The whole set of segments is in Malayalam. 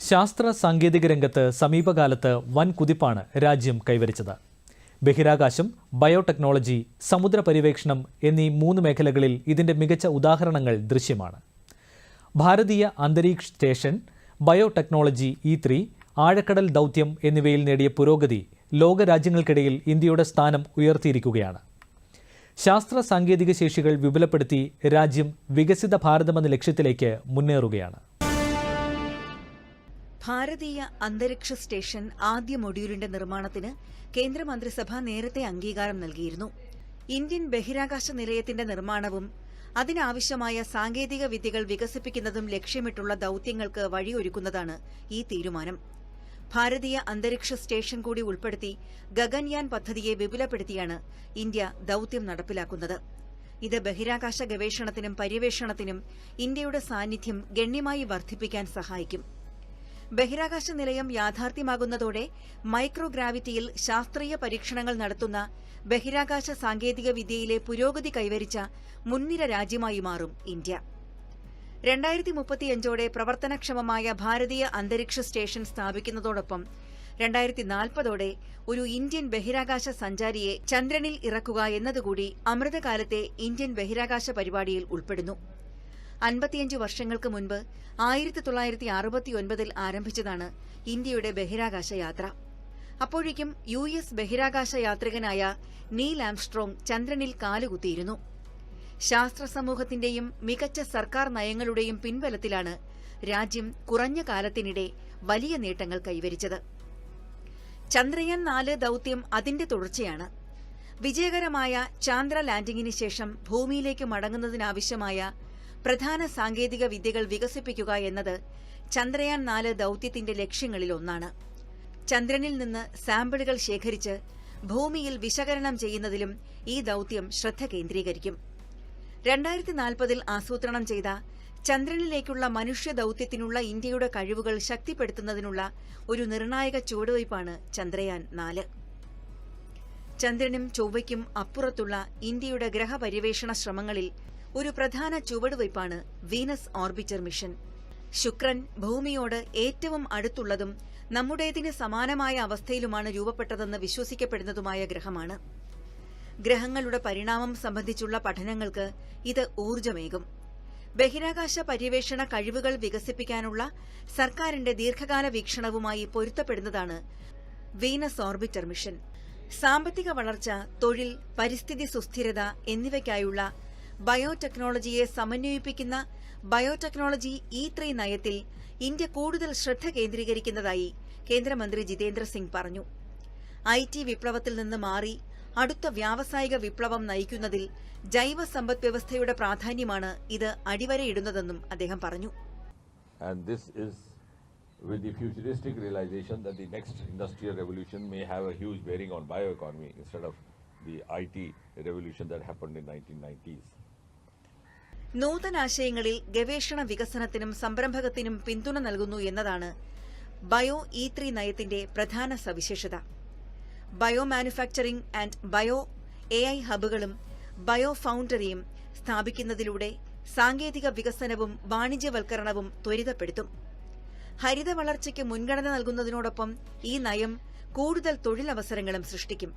ശാസ്ത്ര സാങ്കേതിക രംഗത്ത് സമീപകാലത്ത് വൻ കുതിപ്പാണ് രാജ്യം കൈവരിച്ചത്. ബഹിരാകാശം ബയോടെക്നോളജി സമുദ്ര പര്യവേക്ഷണം എന്നീ മൂന്ന് മേഖലകളിൽ ഇതിന്റെ മികച്ച ഉദാഹരണങ്ങൾ ദൃശ്യമാണ്. ഭാരതീയ അന്തരീക്ഷ സ്റ്റേഷൻ ബയോടെക്നോളജി ഇ ത്രീ ആഴക്കടൽ ദൗത്യം എന്നിവയിൽ നേടിയ പുരോഗതി ലോകരാജ്യങ്ങൾക്കിടയിൽ ഇന്ത്യയുടെ സ്ഥാനം ഉയർത്തിയിരിക്കുകയാണ്. ശാസ്ത്ര സാങ്കേതിക ശേഷികൾ വിപുലപ്പെടുത്തി രാജ്യം വികസിത ഭാരതമെന്ന ലക്ഷ്യത്തിലേക്ക് മുന്നേറുകയാണ്. ഭാരതീയ അന്തരീക്ഷ സ്റ്റേഷൻ ആദ്യ മൊഡ്യൂളിന്റെ നിർമ്മാണത്തിന് കേന്ദ്രമന്ത്രിസഭ നേരത്തെ അംഗീകാരം നൽകിയിരുന്നു. ഇന്ത്യൻ ബഹിരാകാശ നിലയത്തിന്റെ നിർമ്മാണവും അതിനാവശ്യമായ സാങ്കേതിക വിദ്യകൾ വികസിപ്പിക്കുന്നതും ലക്ഷ്യമിട്ടുള്ള ദൌത്യങ്ങൾക്ക് വഴിയൊരുക്കുന്നതാണ് ഈ തീരുമാനം. ഭാരതീയ അന്തരീക്ഷ സ്റ്റേഷൻ കൂടി ഉൾപ്പെടുത്തി ഗഗൻയാൻ പദ്ധതിയെ വിപുലപ്പെടുത്തിയാണ് ഇന്ത്യ ദൌത്യം നടപ്പിലാക്കുന്നത്. ഇത് ബഹിരാകാശ ഗവേഷണത്തിനും പര്യവേഷണത്തിനും ഇന്ത്യയുടെ സാന്നിധ്യം ഗണ്യമായി വർദ്ധിപ്പിക്കാൻ സഹായിക്കും. ബഹിരാകാശ നിലയം യാഥാർത്ഥ്യമാകുന്നതോടെ മൈക്രോ ഗ്രാവിറ്റിയിൽ ശാസ്ത്രീയ പരീക്ഷണങ്ങൾ നടത്തുന്ന ബഹിരാകാശ സാങ്കേതിക വിദ്യയിലെ പുരോഗതി കൈവരിച്ച മുൻനിര രാജ്യമായി മാറും ഇന്ത്യ. രണ്ടായിരത്തി മുപ്പത്തിയഞ്ചോടെ പ്രവർത്തനക്ഷമമായ ഭാരതീയ അന്തരീക്ഷ സ്റ്റേഷൻ സ്ഥാപിക്കുന്നതോടൊപ്പം രണ്ടായിരത്തി നാൽപ്പതോടെ ഒരു ഇന്ത്യൻ ബഹിരാകാശ സഞ്ചാരിയെ ചന്ദ്രനിൽ ഇറക്കുക എന്നതുകൂടി അമൃതകാലത്തെ ഇന്ത്യൻ ബഹിരാകാശ പരിപാടിയിൽ ഉൾപ്പെടുന്നു. അൻപത്തിയഞ്ച് വർഷങ്ങൾക്ക് മുൻപ് ആയിരത്തി തൊള്ളായിരത്തി അറുപത്തിയൊൻപതിൽ ആരംഭിച്ചതാണ് ഇന്ത്യയുടെ ബഹിരാകാശ യാത്ര. അപ്പോഴേക്കും യു എസ് ബഹിരാകാശ യാത്രികനായ നീൽ ആംസ്ട്രോങ് ചന്ദ്രനിൽ കാലുകുത്തിയിരുന്നു. ശാസ്ത്ര സമൂഹത്തിന്റെയും മികച്ച സർക്കാർ നയങ്ങളുടെയും പിൻബലത്തിലാണ് രാജ്യം കുറഞ്ഞ കാലത്തിനിടെ വലിയ നേട്ടങ്ങൾ കൈവരിച്ചത്. ചന്ദ്രയാൻ നാല് ദൌത്യം അതിന്റെ തുടർച്ചയാണ്. വിജയകരമായ ചാന്ദ്ര ലാൻഡിംഗിന് ശേഷം ഭൂമിയിലേക്ക് മടങ്ങുന്നതിനാവശ്യമായ പ്രധാന സാങ്കേതിക വിദ്യകൾ വികസിപ്പിക്കുക എന്നത് ചന്ദ്രയാൻ നാല് ദൌത്യത്തിന്റെ ലക്ഷ്യങ്ങളിലൊന്നാണ് ചന്ദ്രനിൽ നിന്ന് സാമ്പിളുകൾ ശേഖരിച്ച് ഭൂമിയിൽ വിശകലനം ചെയ്യുന്നതിലും ഈ ദൌത്യം ശ്രദ്ധ കേന്ദ്രീകരിക്കും. രണ്ടായിരത്തി നാൽപ്പതിൽ ആസൂത്രണം ചെയ്ത ചന്ദ്രനിലേക്കുള്ള മനുഷ്യ ദൌത്യത്തിനുള്ള ഇന്ത്യയുടെ കഴിവുകൾ ശക്തിപ്പെടുത്തുന്നതിനുള്ള ഒരു നിർണായക ചുവടുവയ്പാണ് ചന്ദ്രയാൻ നാല്. ചന്ദ്രനും ചൊവ്വയ്ക്കും അപ്പുറത്തുള്ള ഇന്ത്യയുടെ ഗ്രഹപര്യവേഷണ ശ്രമങ്ങളിൽ ഒരു പ്രധാന ചുവടുവയ്പാണ് വീനസ് ഓർബിറ്റർ മിഷൻ. ശുക്രൻ ഭൂമിയോട് ഏറ്റവും അടുത്തുള്ളതും നമ്മുടേതിന് സമാനമായ അവസ്ഥയിലുമാണ് രൂപപ്പെട്ടതെന്ന് വിശ്വസിക്കപ്പെടുന്നതുമായ ഗ്രഹമാണ്. ഗ്രഹങ്ങളുടെ പരിണാമം സംബന്ധിച്ചുള്ള പഠനങ്ങൾക്ക് ഇത് ഊർജമേകും ബഹിരാകാശ പര്യവേഷണ കഴിവുകൾ വികസിപ്പിക്കാനുള്ള സർക്കാരിന്റെ ദീർഘകാല വീക്ഷണവുമായി പൊരുത്തപ്പെടുന്നതാണ് വീനസ് ഓർബിറ്റർ മിഷൻ. സാമ്പത്തിക വളർച്ച തൊഴിൽ പരിസ്ഥിതി സുസ്ഥിരത എന്നിവയ്ക്കായുള്ള ബയോടെക്നോളജിയെ സമന്വയിപ്പിക്കുന്ന ബയോടെക്നോളജി ഇ ത്രീ നയത്തിൽ ഇന്ത്യ കൂടുതൽ ശ്രദ്ധ കേന്ദ്രീകരിക്കുന്നതായി കേന്ദ്രമന്ത്രി ജിതേന്ദ്ര സിംഗ് പറഞ്ഞു ഐ ടി വിപ്ലവത്തിൽ നിന്ന് മാറി അടുത്ത വ്യാവസായിക വിപ്ലവം നയിക്കുന്നതിൽ ജൈവ സമ്പദ് വ്യവസ്ഥയുടെ പ്രാധാന്യമാണ് ഇത് അടിവരയിടുന്നതെന്നും അദ്ദേഹം പറഞ്ഞു this is with the futuristic realization that the next industrial revolution may have a huge bearing on bioeconomy instead of the IT revolution that happened in 1990s. നൂതനാശയങ്ങളിൽ ഗവേഷണ വികസനത്തിനും സംരംഭകത്തിനും പിന്തുണ നൽകുന്നു എന്നതാണ് ബയോ ഇ ത്രീ നയത്തിന്റെ പ്രധാന സവിശേഷത. Bio manufacturing and bio A I ഹബുകളും bio ഫൗണ്ടറിയും സ്ഥാപിക്കുന്നതിലൂടെ സാങ്കേതിക വികസനവും വാണിജ്യവൽക്കരണവും ത്വരിതപ്പെടുത്തും. ഹരിത വളർച്ചയ്ക്ക് മുൻഗണന നൽകുന്നതിനോടൊപ്പം ഈ നയം കൂടുതൽ തൊഴിലവസരങ്ങളും സൃഷ്ടിക്കും.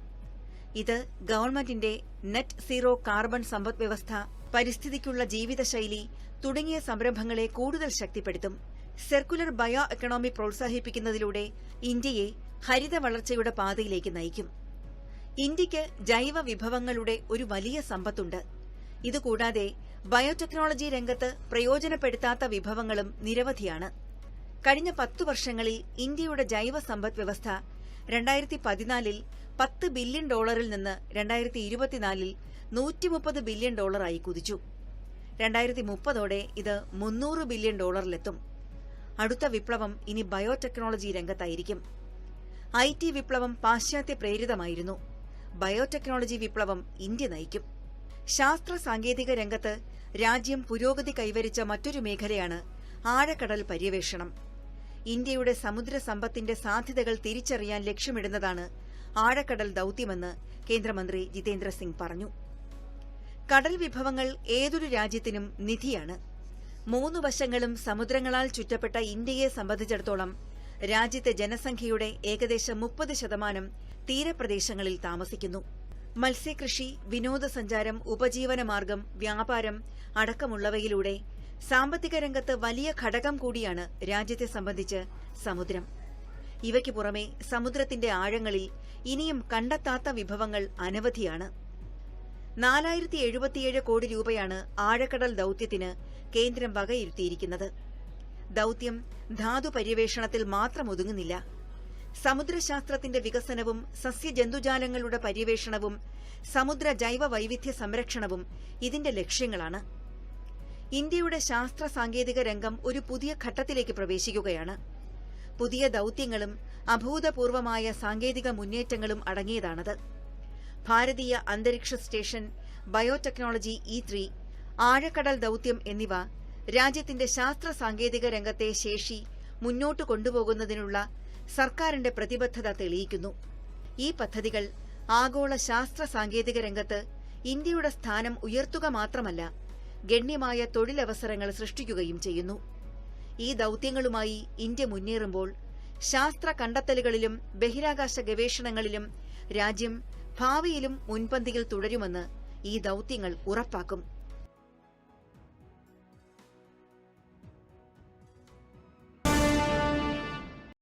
ഇത് ഗവൺമെന്റിന്റെ നെറ്റ് സീറോ കാർബൺ സമ്പദ് വ്യവസ്ഥ പരിസ്ഥിതിക്കുള്ള ജീവിതശൈലി തുടങ്ങിയ സംരംഭങ്ങളെ കൂടുതൽ ശക്തിപ്പെടുത്തും. സർക്കുലർ ബയോ എക്കണോമി പ്രോത്സാഹിപ്പിക്കുന്നതിലൂടെ ഇന്ത്യയെ ഹരിത വളർച്ചയുടെ പാതയിലേക്ക് നയിക്കും. ഇന്ത്യയ്ക്ക് ജൈവ വിഭവങ്ങളുടെ ഒരു വലിയ സമ്പത്തുണ്ട്. ഇതുകൂടാതെ ബയോടെക്നോളജി രംഗത്ത് പ്രയോജനപ്പെടുത്താത്ത വിഭവങ്ങളും നിരവധിയാണ്. കഴിഞ്ഞ പത്തു വർഷങ്ങളിൽ ഇന്ത്യയുടെ ജൈവ സമ്പദ് വ്യവസ്ഥ രണ്ടായിരത്തി പതിനാലിൽ പത്ത് ബില്യൺ ഡോളറിൽ നിന്ന് രണ്ടായിരത്തി ഇരുപത്തിനാലിൽ നൂറ്റിമുപ്പത് ബില്യൺ ഡോളറായി കുതിച്ചു. രണ്ടായിരത്തി മുപ്പതോടെ ഇത് മുന്നൂറ് ബില്യൺ ഡോളറിലെത്തും. അടുത്ത വിപ്ലവം ഇനി ബയോടെക്നോളജി രംഗത്തായിരിക്കും. ഐ ടി വിപ്ലവം പാശ്ചാത്യ പ്രേരിതമായിരുന്നു. ബയോടെക്നോളജി വിപ്ലവം ഇന്ത്യ നയിക്കും. ശാസ്ത്ര സാങ്കേതിക രംഗത്ത് രാജ്യം പുരോഗതി കൈവരിച്ച മറ്റൊരു മേഖലയാണ് ആഴക്കടൽ പര്യവേഷണം. ഇന്ത്യയുടെ സമുദ്ര സമ്പത്തിന്റെ സാധ്യതകൾ തിരിച്ചറിയാൻ ലക്ഷ്യമിടുന്നതാണ് ആഴക്കടൽ ദൌത്യമെന്ന് കേന്ദ്രമന്ത്രി ജിതേന്ദ്ര സിംഗ് പറഞ്ഞു. കടൽ വിഭവങ്ങൾ ഏതൊരു രാജ്യത്തിനും നിധിയാണ്. മൂന്നു വശങ്ങളും സമുദ്രങ്ങളാൽ ചുറ്റപ്പെട്ട ഇന്ത്യയെ സംബന്ധിച്ചിടത്തോളം രാജ്യത്തെ ജനസംഖ്യയുടെ ഏകദേശം മുപ്പത് ശതമാനം തീരപ്രദേശങ്ങളിൽ താമസിക്കുന്നു. മത്സ്യകൃഷി വിനോദസഞ്ചാരം ഉപജീവനമാർഗം വ്യാപാരം അടക്കമുള്ളവയിലൂടെ സാമ്പത്തിക രംഗത്ത് വലിയ ഘടകം കൂടിയാണ് രാജ്യത്തെ സംബന്ധിച്ച് സമുദ്രം. ഇവയ്ക്ക് പുറമെ സമുദ്രത്തിന്റെ ആഴങ്ങളിൽ ഇനിയും കണ്ടെത്താത്ത വിഭവങ്ങൾ അനവധിയാണ്. നാലായിരത്തി എഴുപത്തിയേഴ് കോടി രൂപയാണ് ആഴക്കടൽ ദൌത്യത്തിന് കേന്ദ്രം വകയിരുത്തിയിരിക്കുന്നത്. ദൌത്യം ധാതു പര്യവേഷണത്തിൽ മാത്രം ഒതുങ്ങുന്നില്ല. സമുദ്രശാസ്ത്രത്തിന്റെ വികസനവും സസ്യജന്തുജാലങ്ങളുടെ പര്യവേഷണവും സമുദ്ര ജൈവ വൈവിധ്യ സംരക്ഷണവും ഇതിന്റെ ലക്ഷ്യങ്ങളാണ്. ഇന്ത്യയുടെ ശാസ്ത്ര സാങ്കേതിക രംഗം ഒരു പുതിയ ഘട്ടത്തിലേക്ക് പ്രവേശിക്കുകയാണ്. പുതിയ ദൌത്യങ്ങളും അഭൂതപൂർവമായ സാങ്കേതിക മുന്നേറ്റങ്ങളും അടങ്ങിയതാണത്. ഭാരതീയ അന്തരീക്ഷ സ്റ്റേഷൻ ബയോടെക്നോളജി ഇ ത്രീ ആഴക്കടൽ ദൌത്യം എന്നിവ രാജ്യത്തിന്റെ ശാസ്ത്ര സാങ്കേതിക രംഗത്തെ ശേഷി മുന്നോട്ട് കൊണ്ടുപോകുന്നതിനുള്ള സർക്കാരിന്റെ പ്രതിബദ്ധത തെളിയിക്കുന്നു. ഈ പദ്ധതികൾ ആഗോള ശാസ്ത്ര സാങ്കേതിക രംഗത്ത് ഇന്ത്യയുടെ സ്ഥാനം ഉയർത്തുക മാത്രമല്ല ഗണ്യമായ തൊഴിലവസരങ്ങൾ സൃഷ്ടിക്കുകയും ചെയ്യുന്നു. ഈ ദൌത്യങ്ങളുമായി ഇന്ത്യ മുന്നേറുമ്പോൾ ശാസ്ത്ര കണ്ടെത്തലുകളിലും ബഹിരാകാശ ഗവേഷണങ്ങളിലും രാജ്യം ഭാവിയിലും മുൻപന്തിയിൽ തുടരുമെന്ന് ഈ ദൗത്യങ്ങൾ ഉറപ്പാക്കും